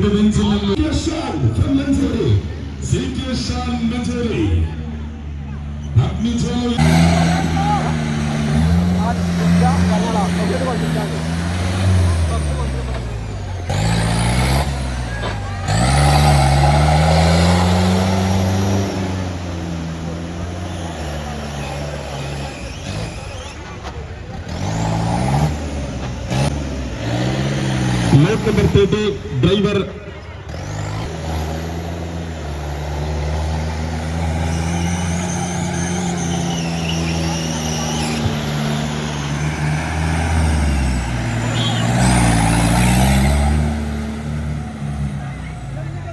ഇടവെഞ്ചിൽ നിന്ന് C K Shan Manjeri C K Shan Manjeri അഗ്നിജോയ് ആ ഞങ്ങളാ ഒത്തിരി വണ്ടിക്കാണ് ലോക്ക് നമ്പർ തേർട്ടി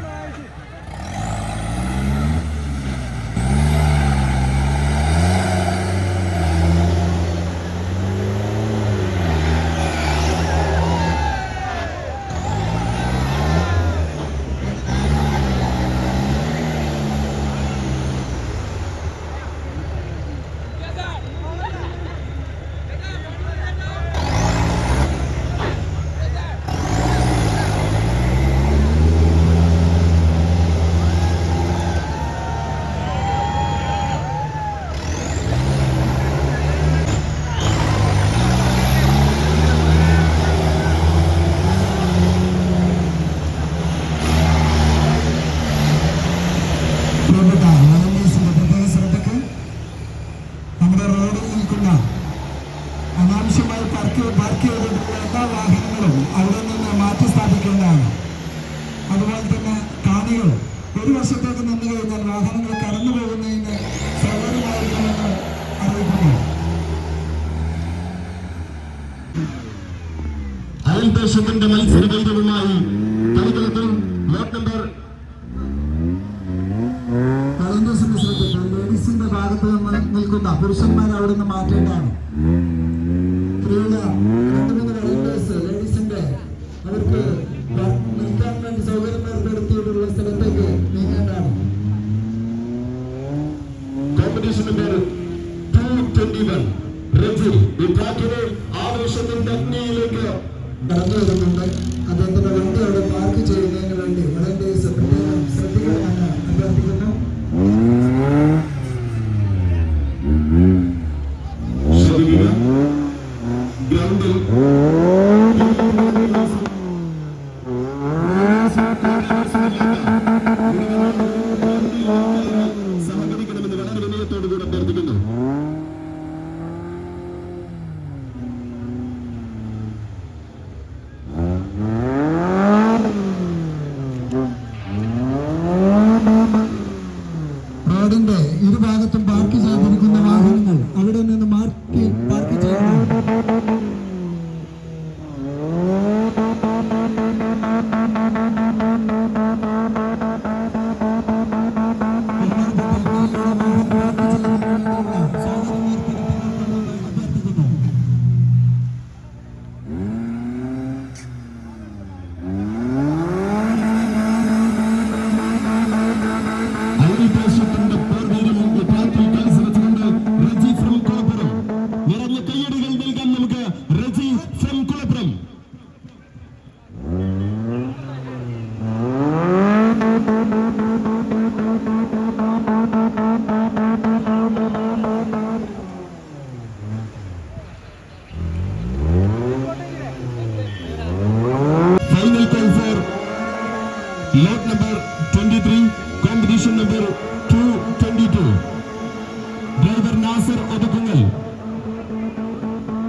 ഡ്രൈവർ പ്രിയപ്പെട്ട മലയാളീസിന്റെ പ്രത്യേക ശ്രദ്ധയ്ക്ക് നമ്മുടെ റോഡിൽ നിൽക്കുന്ന അനാവശ്യമായി പാർക്ക് പാർക്ക് ചെയ്തിട്ടുള്ള എല്ലാ വാഹനങ്ങളും അവിടെ നിന്ന് മാറ്റി സ്ഥാപിക്കേണ്ടതാണ്. അതുപോലെ തന്നെ കാണികൾ. ഒരു വശത്തേക്ക് നിന്ന് കഴിഞ്ഞാൽ വാഹനങ്ങൾ കടന്നു പോകുന്നതിന് സൗകര്യമായിരിക്കുമെന്ന് അറിയിക്കുന്നു. അയൽദേശത്തിന്റെ മത്സര വൈരവുമായി കളികളത്തിൽ ലോക്ക് നമ്പർ കളന്തേഴ്സിന്റെ ശ്രദ്ധയ്ക്ക് ലേഡീസിന്റെ ഭാഗത്ത് നിന്ന് നിൽക്കുന്ന പുരുഷന്മാരെ അവിടെ നിന്ന് മാറ്റേണ്ടതാണ്. いろ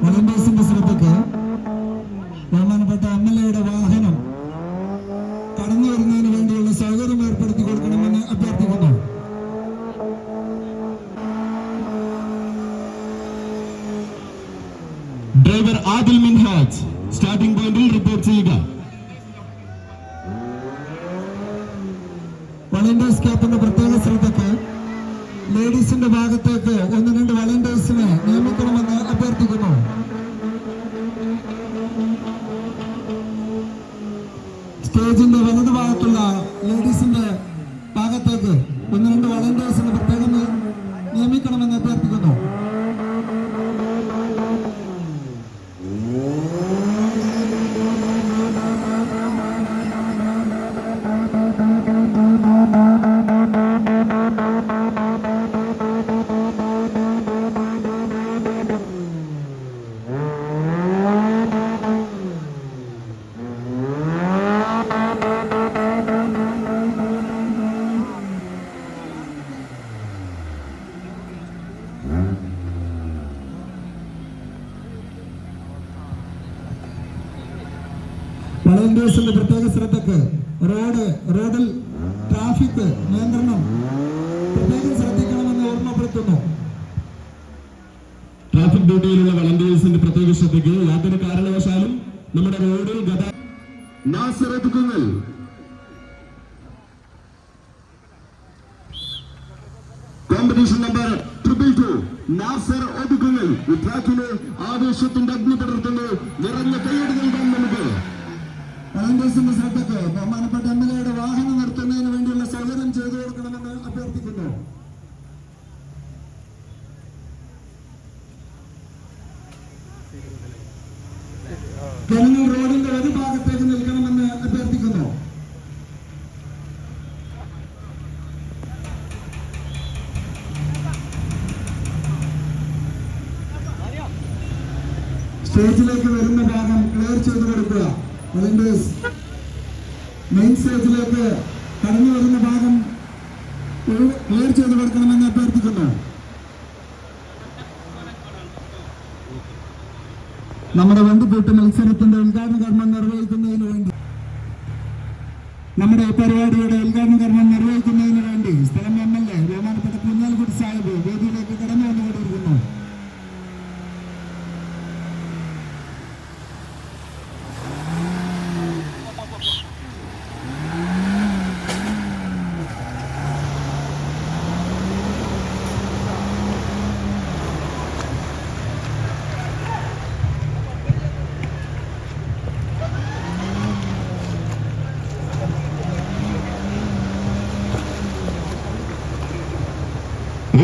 വളണ്ടിയേഴ്സിന്റെ ശ്രദ്ധയ്ക്ക് ബഹുമാനപ്പെട്ട എം എൽ എയുടെ വാഹനം കടന്നു വരുന്നതിന് വേണ്ടിയുള്ള സൗകര്യം ഏർപ്പെടുത്തി കൊടുക്കണമെന്ന് അഭ്യർത്ഥിക്കുന്നു. ഡ്രൈവർ ആദിൽ മിൻഹാജ് സ്റ്റാർട്ടിംഗ് പോയിന്റിൽ റിപ്പോർട്ട് ചെയ്യുക. വളണ്ടിയേഴ്സ് ക്യാപ്പിന്റെ പ്രത്യേക ശ്രദ്ധയ്ക്ക് ലേഡീസിന്റെ ഭാഗത്തേക്ക് ഒന്ന് രണ്ട് വളണ്ടിയേഴ്സിനെ നിയമിക്കണമെന്ന് പറയുന്നു സ്റ്റേജിന്റെ വലതുഭാഗത്തുള്ള ലേഡീസിന്റെ ഭാഗത്തേക്ക് ഒന്ന് രണ്ട് വളണ്ടിയേഴ്സ് വളണ്ടിയേഴ്സിന്റെ പ്രത്യേക ശ്രദ്ധക്ക് റോഡ് റോഡിൽ ട്രാഫിക് നിയന്ത്രണം പ്രത്യേകം ശ്രദ്ധിക്കണമെന്ന് ഓർമ്മപ്പെടുത്തുന്നു. ട്രാഫിക് ഡ്യൂട്ടിയിലുള്ള വളണ്ടിയേഴ്സിന്റെ പ്രത്യേക ശ്രദ്ധയ്ക്ക് യാതൊരു കാരണവശാലും നമ്മുടെ റോഡിൽ ഗതാഗതങ്ങൾ competition number triple two Nasar Othukkungal ഈ ട്രാക്കിന് ആവേശത്തിന്റെ അഗ്നി പടർത്തുന്നു നിറഞ്ഞ കൈയടി വളണ്ടിയേഴ്സിന്റെ ശ്രദ്ധക്ക് ബഹുമാനപ്പെട്ട എം എൽ എയുടെ വാഹനം നിർത്തുന്നതിന് വേണ്ടിയുള്ള സൗകര്യം ചെയ്തു കൊടുക്കണമെന്ന് അഭ്യർത്ഥിക്കുന്നു. ജനങ്ങൾ റോഡിന്റെ ഒരു ഭാഗത്തേക്ക് നിൽക്കണമെന്ന് അഭ്യർത്ഥിക്കുന്നു. സ്റ്റേജിലേക്ക് വരുന്ന ഭാഗം ക്ലിയർ ചെയ്ത് കൊടുക്കുക. അതിന്റെ മെയിൻ സ്റ്റേജിലേക്ക് കടന്നു വരുന്ന ഭാഗം ക്ലിയർ ചെയ്ത് കൊടുക്കണമെന്ന് അഭ്യർത്ഥിക്കുന്നു. നമ്മുടെ വണ്ടിക്കൂട്ട് മത്സരത്തിന്റെ ഉദ്ഘാടന കർമ്മം നിർവഹിക്കുന്നതിന് വേണ്ടി നമ്മുടെ പരിപാടിയുടെ ഉദ്ഘാടന കർമ്മം നിർവഹിക്കുന്നതിന് വേണ്ടി സ്ഥലം എം എൽ എ ബഹുമാനപ്പെട്ട കുഞ്ഞാലിക്കുട്ടി സാഹിബ് വേദിയിലേക്ക് കടന്നു വന്നുകൊണ്ടിരിക്കുന്നു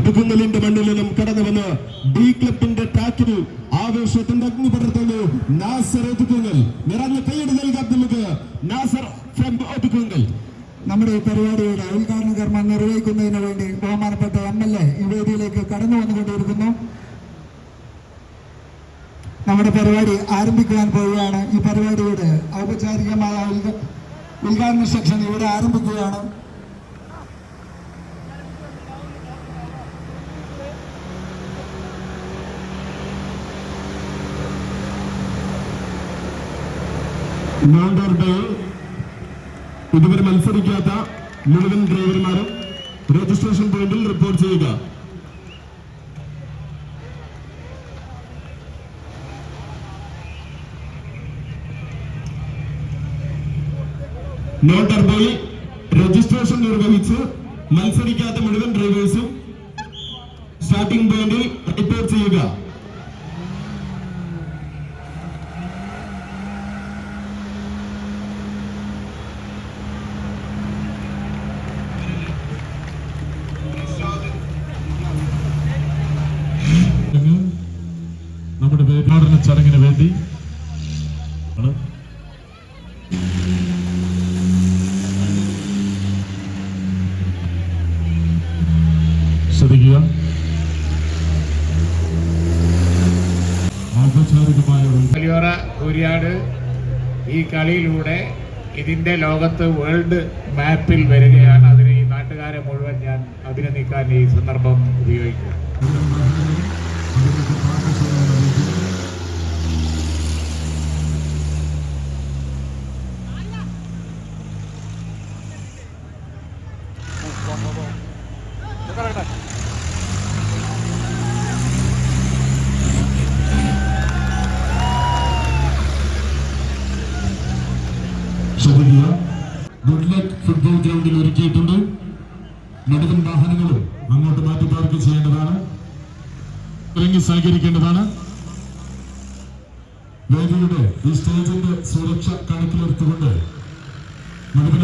ഒതുക്കുങ്ങലിന്റെ മണ്ണിൽ നിന്നും കടന്നു വന്ന് ഡി ക്ലബിന്റെ ടാക്കിൽ ആവേശത്തിന്റെ അഗ്നി പടർത്തുന്നു നാസർ ഒതുക്കുങ്ങൽ നിറഞ്ഞ കൈയടി നൽകാം നമുക്ക് നാസർ ഫ്രം നമ്മുടെ ഈ പരിപാടിയുടെ ഉദ്ഘാടന കർമ്മം നിർവഹിക്കുന്നതിന് വേണ്ടി ബഹുമാനപ്പെട്ട എം എൽ എ ഈ വേദിയിലേക്ക് കടന്നു വന്നുകൊണ്ടിരിക്കുന്നു. നമ്മുടെ പരിപാടി ആരംഭിക്കുവാൻ പോവുകയാണ്. ഈ പരിപാടിയുടെ ഔപചാരികമായ ഉദ്ഘ- ഉദ്ഘാടന സെക്ഷൻ ഇവിടെ ആരംഭിക്കുകയാണ്. നോണ്ടോർബയിൽ ഇതുവരെ മത്സരിക്കാത്ത മുഴുവൻ ഡ്രൈവർമാരും രജിസ്ട്രേഷൻ പോയിന്റിൽ റിപ്പോർട്ട് ചെയ്യുക. നോ ടർബോയിൽ രജിസ്ട്രേഷൻ നിർവഹിച്ച് മത്സരിക്കാത്ത മുഴുവൻ ഡ്രൈവേഴ്സും സ്റ്റാർട്ടിംഗ് പോയിന്റിൽ റിപ്പോർട്ട് ചെയ്യുക ചടങ്ങ് നമ്മുടെ ഉദ്ഘാടന ചടങ്ങിന് വേണ്ടി ആണ്. ശ്രദ്ധിക്കുക ഔപചാരികമായ ഉദ്ഘാടനം വലിയോറ കുര്യാട് ഈ കളിയിലൂടെ ഇതിന്റെ ലോകത്ത് വേൾഡ് മാപ്പിൽ വരികയാണ്. അതിന് ഈ നാട്ടുകാരെ മുഴുവൻ ഞാൻ അഭിനന്ദിക്കാൻ ഈ സന്ദർഭം ഉപയോഗിക്കുക ഫുട്ബോൾ ഗ്രൗണ്ടിൽ ഒരുക്കിയിട്ടുണ്ട്. മുഴുവൻ വാഹനങ്ങളും അങ്ങോട്ട് മാറ്റി പാർക്ക് ചെയ്യേണ്ടതാണ്. ഇറങ്ങി സഹകരിക്കേണ്ടതാണ്. വേദിയുടെ ഈ സ്റ്റേജിന്റെ സുരക്ഷ കണക്കിലെടുത്തുകൊണ്ട് മുഴുവൻ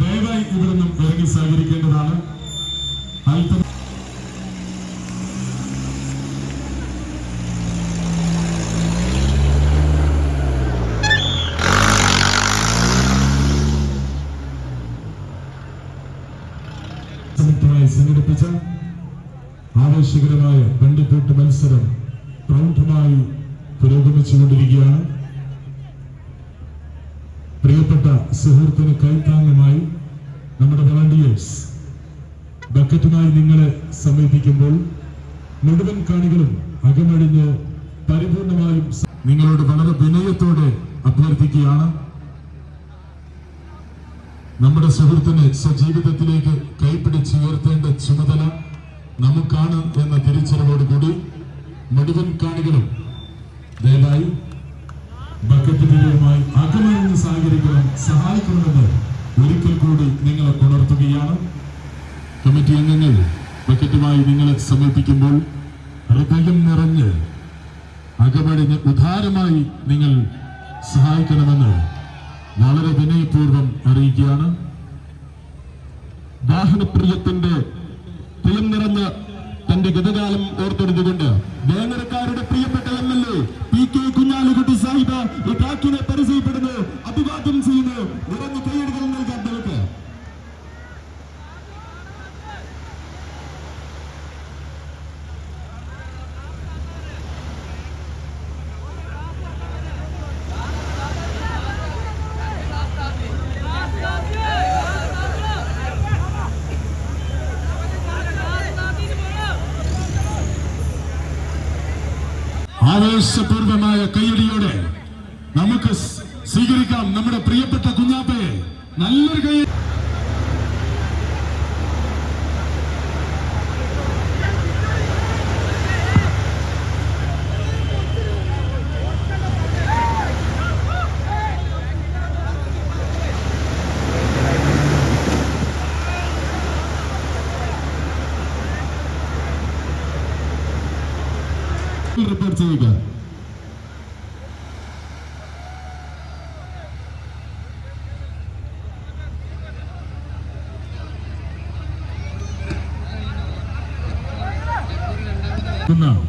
ദയവായി ഇവിടെ നിന്നും ഇറങ്ങി സഹകരിക്കേണ്ടതാണ്. അല്പം ആവേശകരമായ വണ്ടിപ്പൂട്ട് മത്സരം പ്രൗഢമായി പുരോഗമിച്ചുകൊണ്ടിരിക്കുകയാണ്. പ്രിയപ്പെട്ട സുഹൃത്തിന് കൈത്താങ്ങുമായി നമ്മുടെ വളണ്ടിയേഴ്സ് ബക്കറ്റുമായി നിങ്ങളെ സമീപിക്കുമ്പോൾ മുഴുവൻ കാണികളും അകമഴിഞ്ഞ് പരിപൂർണമായും നിങ്ങളോട് വളരെ വിനയത്തോടെ അഭ്യർത്ഥിക്കുകയാണ്. നമ്മുടെ സുഹൃത്തിന് സ്വജീവിതത്തിലേക്ക് കൈപ്പിടിച്ചുയർത്തേണ്ട ചുമതല നമുക്കാണ് എന്ന തിരിച്ചറിവോടുകൂടി മുഴുവൻ കാണികളും ദയവായി ബക്കറ്റ് തീരുമായി അകമറിഞ്ഞ് സഹകരിക്കണം സഹായിക്കണമെന്ന് ഒരിക്കൽ കൂടി നിങ്ങളെ പുണർത്തുകയാണ്. കമ്മിറ്റി അംഗങ്ങൾ ബക്കറ്റുമായി നിങ്ങളെ സമീപിക്കുമ്പോൾ ഹൃദയം നിറഞ്ഞ് അകമടിഞ്ഞ് ഉദാരമായി നിങ്ങൾ സഹായിക്കണമെന്ന് വളരെ വിനയപൂർവം അറിയിക്കുകയാണ്. വാഹനപ്രിയത്തിന്റെ പ്രിയം നിറഞ്ഞ തന്റെ ഗതകാലം ഓർത്തെടുത്തുകൊണ്ട് വേങ്ങരക്കാരുടെ പ്രിയപ്പെട്ട M L A P K Kunhalikutty Sahib ഈ ട്രാക്കിനെ പരിചയപ്പെടുന്നു അഭിവാദ്യം ചെയ്യുന്നു നിറഞ്ഞ കൈയടികൾ നൽകാൻ നമുക്ക് ആവേശപൂർവമായ കൈയടിയോടെ നമുക്ക് സ്വീകരിക്കാം നമ്മുടെ പ്രിയപ്പെട്ട കുഞ്ഞാപ്പയെ നല്ലൊരു കൈ റിപ്പോർട്ട് ചെയ്യുക. ുന്ന